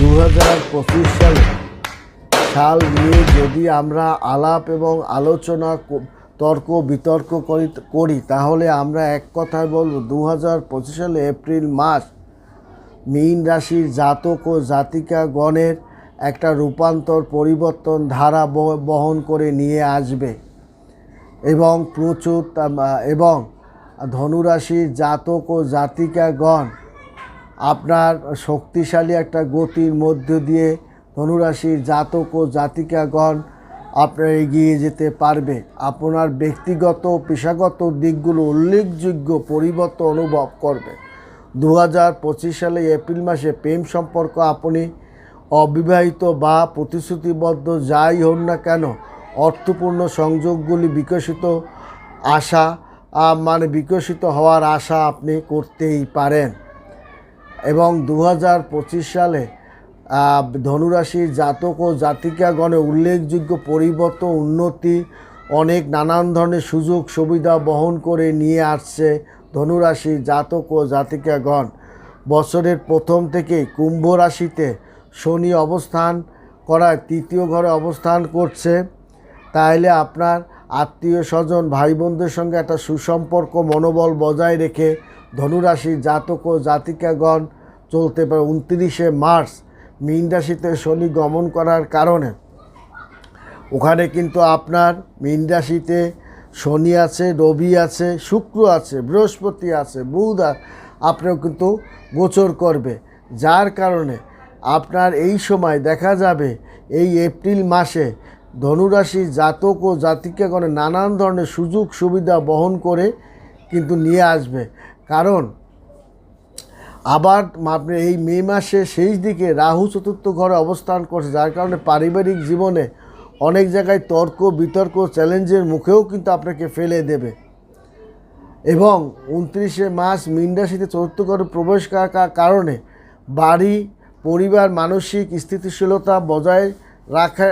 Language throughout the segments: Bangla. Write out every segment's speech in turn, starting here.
দু সালে সাল নিয়ে যদি আমরা আলাপ এবং আলোচনা তর্ক, বিতর্ক করি করি, তাহলে আমরা এক কথায় বলব দু হাজার পঁচিশ সালে এপ্রিল মাস মীন রাশির জাতক ও জাতিকা গণের একটা রূপান্তর পরিবর্তন ধারা বহ- বহন করে নিয়ে আসবে এবং প্রচুর এবং ধনুরাশির জাতক ও জাতিকাগণ আপনার শক্তিশালী একটা গতির মধ্য দিয়ে ধনুরাশির জাতক ও জাতিকাগণ আপনার এগিয়ে যেতে পারবে। আপনার ব্যক্তিগত পেশাগত দিকগুলো উল্লেখযোগ্য পরিবর্তন অনুভব করবে। দু হাজার পঁচিশ সালে এপ্রিল মাসে প্রেম সম্পর্ক আপনি অবিবাহিত বা প্রতিশ্রুতিবদ্ধ যাই হন না কেন, অর্থপূর্ণ সংযোগগুলি বিকশিত আশা মানে বিকশিত হওয়ার আশা আপনি করতেই পারেন। এবং দু হাজার পঁচিশ সালে ধনুরাশির জাতক ও জাতিকাগণে উল্লেখযোগ্য পরিবর্তন উন্নতি, অনেক নানান ধরনের সুযোগ সুবিধা বহন করে নিয়ে আসছে ধনুরাশির জাতক ও জাতিকাগণ। বছরের প্রথম থেকেই কুম্ভ রাশিতে শনি অবস্থান করায় তৃতীয় ঘরে অবস্থান করছে। তাহলে আপনার আত্মীয় স্বজন ভাই বোনদের সঙ্গে একটা সুসম্পর্ক, মনোবল বজায় রেখে ধনুরাশি জাতক ও জাতিকাগণ চলতে পারে। উনত্রিশে মার্চ, মীন রাশিতে শনি গমন করার কারণে। ওখানে কিন্তু আপনার মীন রাশিতে শনি আছে, রবি আছে, শুক্র আছে, বৃহস্পতি আছে, বুধ আপনার কিন্তু গোচর করবে। যার কারণে আপনার এই সময় দেখা যাবে, এই এপ্রিল মাসে ধনুরাশির জাতক ও জাতিকাগণে নানান ধরনের সুযোগ সুবিধা বহন করে কিন্তু নিয়ে আসবে। কারণ আবার আপনি এই মে মাসে শেষ দিকে রাহু চতুর্থ ঘরে অবস্থান করছে, যার কারণে পারিবারিক জীবনে অনেক জায়গায় তর্ক, বিতর্ক, চ্যালেঞ্জের মুখেও কিন্তু আপনাকে ফেলে দেবে। এবং উনত্রিশে মাস মীন রাশিতে চতুর্থ ঘরে প্রবেশ কারণে বাড়ি, পরিবার, মানসিক স্থিতিশীলতা বজায় রাখা,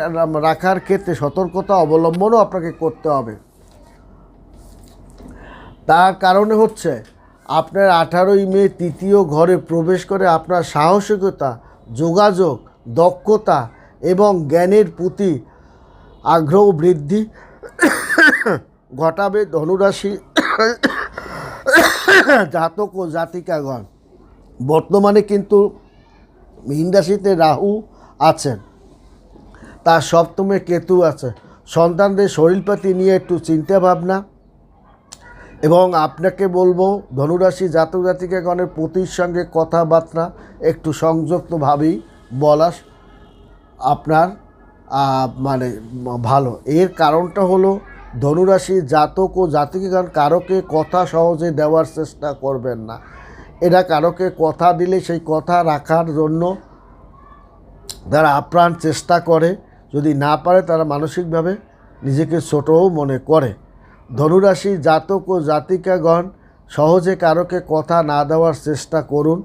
রাখার ক্ষেত্রে সতর্কতা অবলম্বনও আপনাকে করতে হবে। তার কারণে হচ্ছে, আপনার আঠারোই মে তৃতীয় ঘরে প্রবেশ করে আপনার সাহসিকতা, যোগাযোগ, দক্ষতা এবং জ্ঞানের প্রতি আগ্রহ বৃদ্ধি ঘটাবে ধনুরাশি জাতক ও জাতিকাগণ। বর্তমানে কিন্তু মীন রাহু আছেন। তার সপ্তমে কেতু আছে। সন্তানদের শরীরপাতি নিয়ে একটু চিন্তা ভাবনা এবং আপনাকে বলব, ধনুরাশি জাতক জাতিকাগণের পতির সঙ্গে কথাবার্তা, একটু সংযুক্তভাবেই বলা আপনার মানে ভালো। এর কারণটা হলো, ধনুরাশি জাতক ও জাতিকাগণ কারোকে কথা সহজে দেওয়ার চেষ্টা করবেন না। এরা কারোকে কথা দিলে সেই কথা রাখার জন্য তারা আপ্রাণ চেষ্টা করে। যদি না পারে তারা মানসিকভাবে নিজেকে ছোটও মনে করে। ধনুরাশি জাতক ও জাতিকাগণ, সহজে কারোকে কথা না দেওয়ার চেষ্টা করুন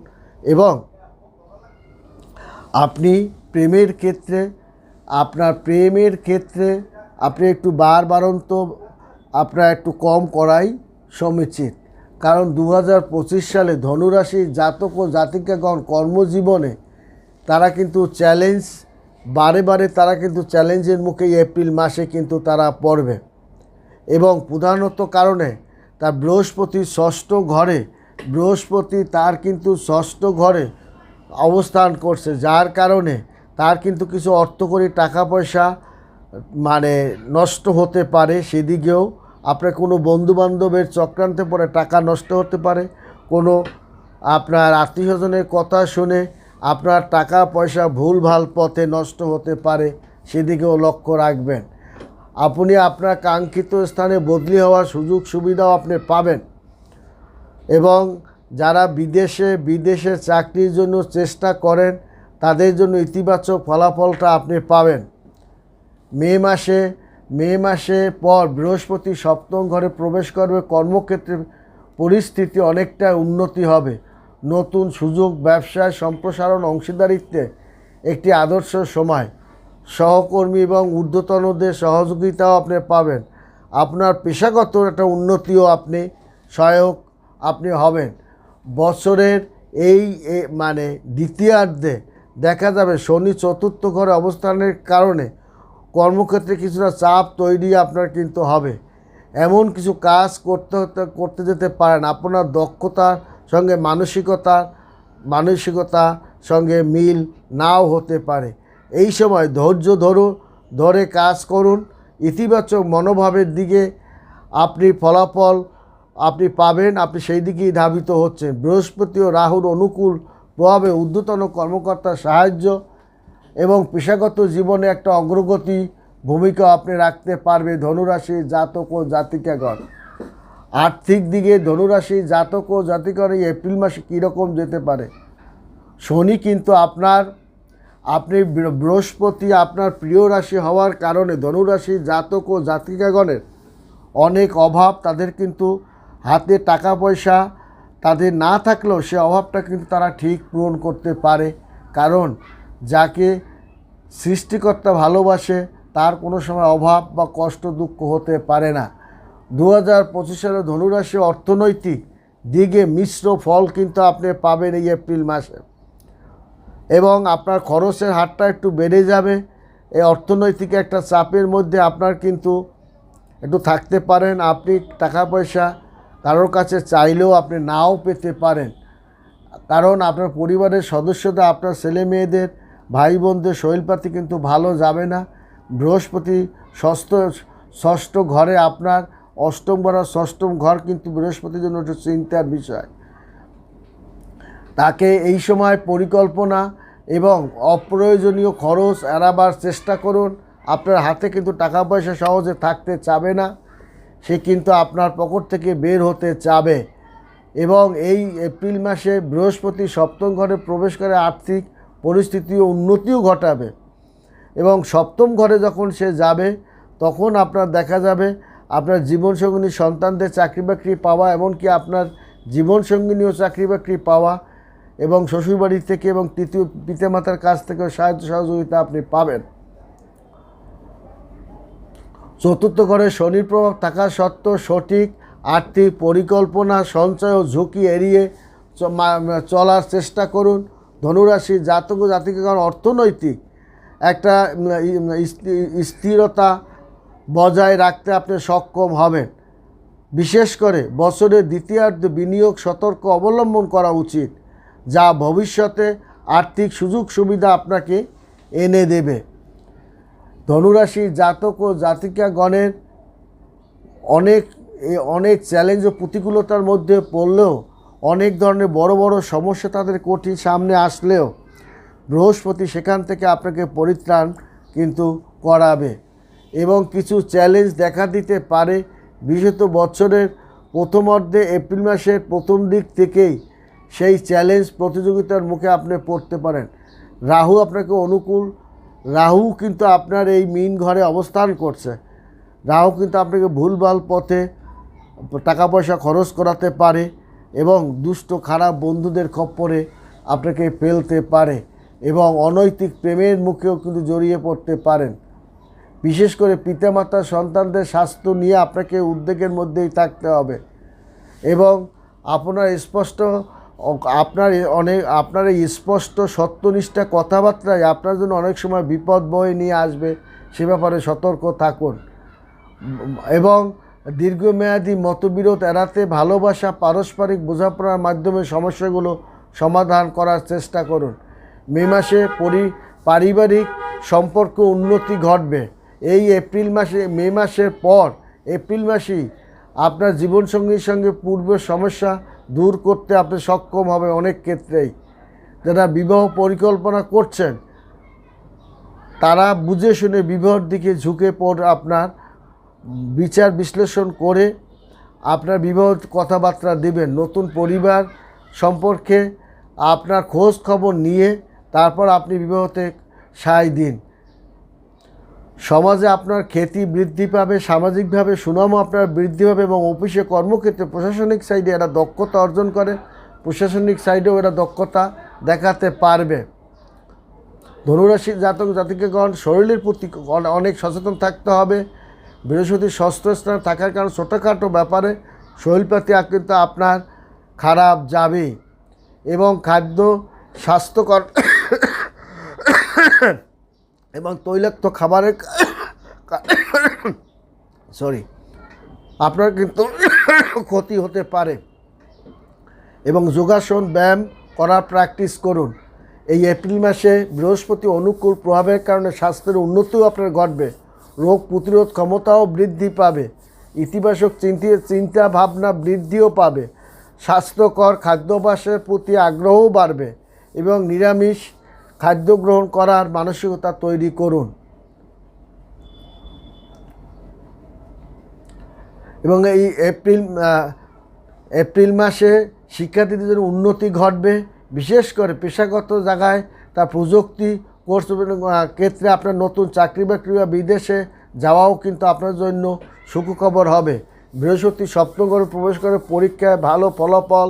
এবং আপনি প্রেমের ক্ষেত্রে, আপনার প্রেমের ক্ষেত্রে আপনি একটু বারবারন্ত আপনার একটু কম করাই সমীচিত কারণ দু হাজার পঁচিশ সালে ধনুরাশির জাতক ও জাতিকাগণ কর্মজীবনে তারা কিন্তু চ্যালেঞ্জ বারে বারে তারা কিন্তু চ্যালেঞ্জের মুখে এপ্রিল মাসে কিন্তু তারা পড়বে। এবং প্রধানত কারণে তার বৃহস্পতি ষষ্ঠ ঘরে, বৃহস্পতি তার কিন্তু ষষ্ঠ ঘরে অবস্থান করছে, যার কারণে তার কিন্তু কিছু অর্থকরী টাকা পয়সা মানে নষ্ট হতে পারে। সেদিকেও আপনার কোনো বন্ধুবান্ধবের চক্রান্তে পড়ে টাকা নষ্ট হতে পারে। কোনো আপনার আত্মীয়স্বজনের কথা শুনে আপনার টাকা, পয়সা ভুলভাল পথে নষ্ট হতে পারে, সেদিকেও লক্ষ্য রাখবেন। আপনি আপনার কাঙ্ক্ষিত স্থানে বদলি হওয়ার সুযোগ সুবিধাও আপনি পাবেন। এবং যারা বিদেশে বিদেশে চাকরির জন্য চেষ্টা করেন, তাদের জন্য ইতিবাচক ফলাফলটা আপনি পাবেন। মে মাসে মে মাসে পর বৃহস্পতি সপ্তম ঘরে প্রবেশ করবে, কর্মক্ষেত্রে পরিস্থিতি অনেকটা উন্নতি হবে। নতুন সুযোগ ব্যবসায় সম্প্রসারণ, অংশীদারিত্বে একটি আদর্শ সময়। সহকর্মী এবং ঊর্ধ্বতনদের সহযোগিতাও আপনি পাবেন। আপনার পেশাগত একটা উন্নতিও আপনি সহায়ক আপনি হবেন। বছরের এই মানে দ্বিতীয়ার্ধে দেখা যাবে শনি চতুর্থ ঘরে অবস্থানের কারণে কর্মক্ষেত্রে কিছুটা চাপ তৈরি আপনার কিন্তু হবে। এমন কিছু কাজ করতে করতে যেতে পারেন। আপনার দক্ষতার সঙ্গে মানসিকতার মানসিকতা সঙ্গে মিল নাও হতে পারে। এই সময় ধৈর্য ধরুন ধরে কাজ করুন। ইতিবাচক মনোভাবের দিকে আপনি ফলাফল আপনি পাবেন, আপনি সেই দিকেই ধাবিত হচ্ছেন। বৃহস্পতি ও রাহুর অনুকূল প্রভাবে ঊর্ধ্বতন কর্মকর্তার সাহায্য এবং পেশাগত জীবনে একটা অগ্রগতি ভূমিকা আপনি রাখতে পারবে। ধনুরাশি, জাতক ও জাতিকাগণ। আর্থিক দিকে ধনুরাশি, জাতক ও জাতিকাগণ এই এপ্রিল মাসে কীরকম যেতে পারে? শনি কিন্তু আপনার, আপনি বৃহস্পতি আপনার প্রিয় রাশি হওয়ার কারণে ধনুরাশি, জাতক ও জাতিকাগণের অনেক অভাব, তাদের কিন্তু হাতে টাকা পয়সা, তাদের না থাকলেও সে অভাবটা কিন্তু তারা ঠিক পূরণ করতে পারে। কারণ যাকে সৃষ্টিকর্তা ভালোবাসে, তার কোনো সময় অভাব বা কষ্ট, দুঃখ হতে পারে না। দু হাজার পঁচিশ সালে ধনুরাশি অর্থনৈতিক দিকে মিশ্র ফল কিন্তু আপনি পাবেন এই এপ্রিল মাসে। এবং আপনার খরচের হারটা একটু বেড়ে যাবে। এই অর্থনৈতিক একটা চাপের মধ্যে আপনার কিন্তু একটু থাকতে পারেন। আপনি টাকা পয়সা কারোর কাছে চাইলেও আপনি নাও পেতে পারেন। কারণ আপনার পরিবারের সদস্যদের, আপনার ছেলে মেয়েদের, ভাই বোনদের শৈলপাতি কিন্তু ভালো যাবে না। বৃহস্পতি ষষ্ঠ ষষ্ঠ ঘরে আপনার অষ্টম আর ষষ্ঠম ঘর কিন্তু বৃহস্পতির জন্য একটু চিন্তার বিষয়। তাকে এই সময় পরিকল্পনা এবং অপ্রয়োজনীয় খরচ এড়াবার চেষ্টা করুন। আপনার হাতে কিন্তু টাকা পয়সা সহজে থাকতে চাবে না। সে কিন্তু আপনার পকেট থেকে বের হতে চাবে। এবং এই এপ্রিল মাসে বৃহস্পতি সপ্তম ঘরে প্রবেশ করে আর্থিক পরিস্থিতি উন্নতিও ঘটাবে। এবং সপ্তম ঘরে যখন সে যাবে, তখন আপনার দেখা যাবে আপনার জীবনসঙ্গিনী সন্তানদের চাকরি বাকরি পাওয়া এমনকি আপনার জীবনসঙ্গিনীও চাকরি বাকরি পাওয়া এবং শ্বশুরবাড়ি থেকে এবং তৃতীয় পিতামাতার কাছ থেকেও সাহায্য সহযোগিতা আপনি পাবেন। চতুর্থ ঘরে শনির প্রভাব থাকা সত্ত্বেও সঠিক আর্থিক পরিকল্পনা, সঞ্চয় ও ঝুঁকি এড়িয়ে চলার চেষ্টা করুন। ধনুরাশি জাতক ও জাতিকাগণ অর্থনৈতিক একটা স্থিরতা বজায় রাখতে আপনি সক্ষম হবেন। বিশেষ করে বছরের দ্বিতীয়ার্ধ বিনিয়োগ সতর্ক অবলম্বন করা উচিত, যা ভবিষ্যতে আর্থিক সুযোগ সুবিধা আপনাকে এনে দেবে। ধনুরাশি জাতক ও জাতিকাগণের অনেক অনেক চ্যালেঞ্জ ও প্রতিকূলতার মধ্যে পড়লেও অনেক ধরনের বড় বড় সমস্যা তাদের কঠিন সামনে আসলেও বৃহস্পতি সেখান থেকে আপনাকে পরিত্রাণ কিন্তু করাবে। এবং কিছু চ্যালেঞ্জ দেখা দিতে পারে বিশেষত বছরের প্রথমার্ধে এপ্রিল মাসের প্রথম দিক থেকেই সেই চ্যালেঞ্জ প্রতিযোগিতার মুখে আপনি পড়তে পারেন। রাহু আপনাকে অনুকূল। রাহু কিন্তু আপনার এই মিন ঘরে অবস্থান করছে। রাহু কিন্তু আপনাকে ভুলভাল পথে টাকা পয়সা খরচ করাতে পারে এবং দুষ্ট, খারাপ বন্ধুদের খপ্পরে আপনাকে ফেলতে পারে এবং অনৈতিক প্রেমের মুখেও কিন্তু জড়িয়ে পড়তে পারেন। বিশেষ করে পিতামাতা সন্তানদের স্বাস্থ্য নিয়ে আপনাকে উদ্বেগের মধ্যেই থাকতে হবে। এবং আপনার স্পষ্ট আপনার অনেক আপনার এই স্পষ্ট সত্যনিষ্ঠা কথাবার্তায় আপনার জন্য অনেক সময় বিপদ বয়ে নিয়ে আসবে, সে ব্যাপারে সতর্ক থাকুন। এবং দীর্ঘমেয়াদী মতবিরোধ এড়াতে ভালোবাসা, পারস্পরিক বোঝাপড়ার মাধ্যমে সমস্যাগুলো সমাধান করার চেষ্টা করুন। মে মাসে পরি, পারিবারিক সম্পর্ক উন্নতি ঘটবে। এই এপ্রিল মাসে, মে মাসের পর, এপ্রিল মাসেই আপনার জীবনসঙ্গীর সঙ্গে পূর্বের সমস্যা দূর করতে আপনি সক্ষম হবে অনেক ক্ষেত্রেই। যারা বিবাহ পরিকল্পনা করছেন, তারা বুঝে শুনে বিবাহের দিকে ঝুঁকে পড় আপনার, বিচার বিশ্লেষণ করে আপনার বিবাহ কথাবার্তা দেবেন। নতুন পরিবার সম্পর্কে আপনার খোঁজ খবর নিয়ে তারপর আপনি বিবাহতে সায় দিন। সমাজে আপনার খ্যাতি বৃদ্ধি পাবে, সামাজিকভাবে সুনামও আপনার বৃদ্ধি পাবে এবং অফিসে কর্মক্ষেত্রে প্রশাসনিক সাইডে এরা দক্ষতা অর্জন করে। প্রশাসনিক সাইডেও এরা দক্ষতা দেখাতে পারবে। ধনুরাশির জাতক জাতিকাগণ, শরীরের প্রতি অনেক সচেতন থাকতে হবে। বৃহস্পতি ষষ্ঠ স্থানে থাকার কারণে ছোটোখাটো ব্যাপারে শরীরপাতি কিন্তু আপনার খারাপ যাবে এবং খাদ্য, স্বাস্থ্যকর এবং তৈলাক্ত খাবারের সরি, আপনার কিন্তু ক্ষতি হতে পারে। এবং যোগাসন, ব্যায়াম করার প্র্যাকটিস করুন। এই এপ্রিল মাসে বৃহস্পতি অনুকূল প্রভাবের কারণে স্বাস্থ্যের উন্নতিও আপনার ঘটবে। রোগ প্রতিরোধ ক্ষমতাও বৃদ্ধি পাবে। ইতিবাচক চিন্তি চিন্তা ভাবনা বৃদ্ধিও পাবে। স্বাস্থ্যকর খাদ্যাভ্যাসের প্রতি আগ্রহও বাড়বে এবং নিরামিষ খাদ্য গ্রহণ করার মানসিকতা তৈরি করুন। এবং এই এপ্রিল এপ্রিল মাসে শিক্ষার্থীদের জন্য উন্নতি ঘটবে, বিশেষ করে পেশাগত জায়গায় তার প্রযুক্তি কোর্স ক্ষেত্রে আপনার নতুন চাকরি বাকরি বা বিদেশে যাওয়াও কিন্তু আপনার জন্য সুখবর হবে। বৃহস্পতি সপ্তম ঘরে প্রবেশ করে পরীক্ষায় ভালো ফলাফল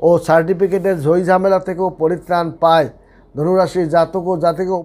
ও সার্টিফিকেটের ঝই ঝামেলা থেকেও পরিত্রাণ পায়। ধনুরাশি জাতক ও জাতিকে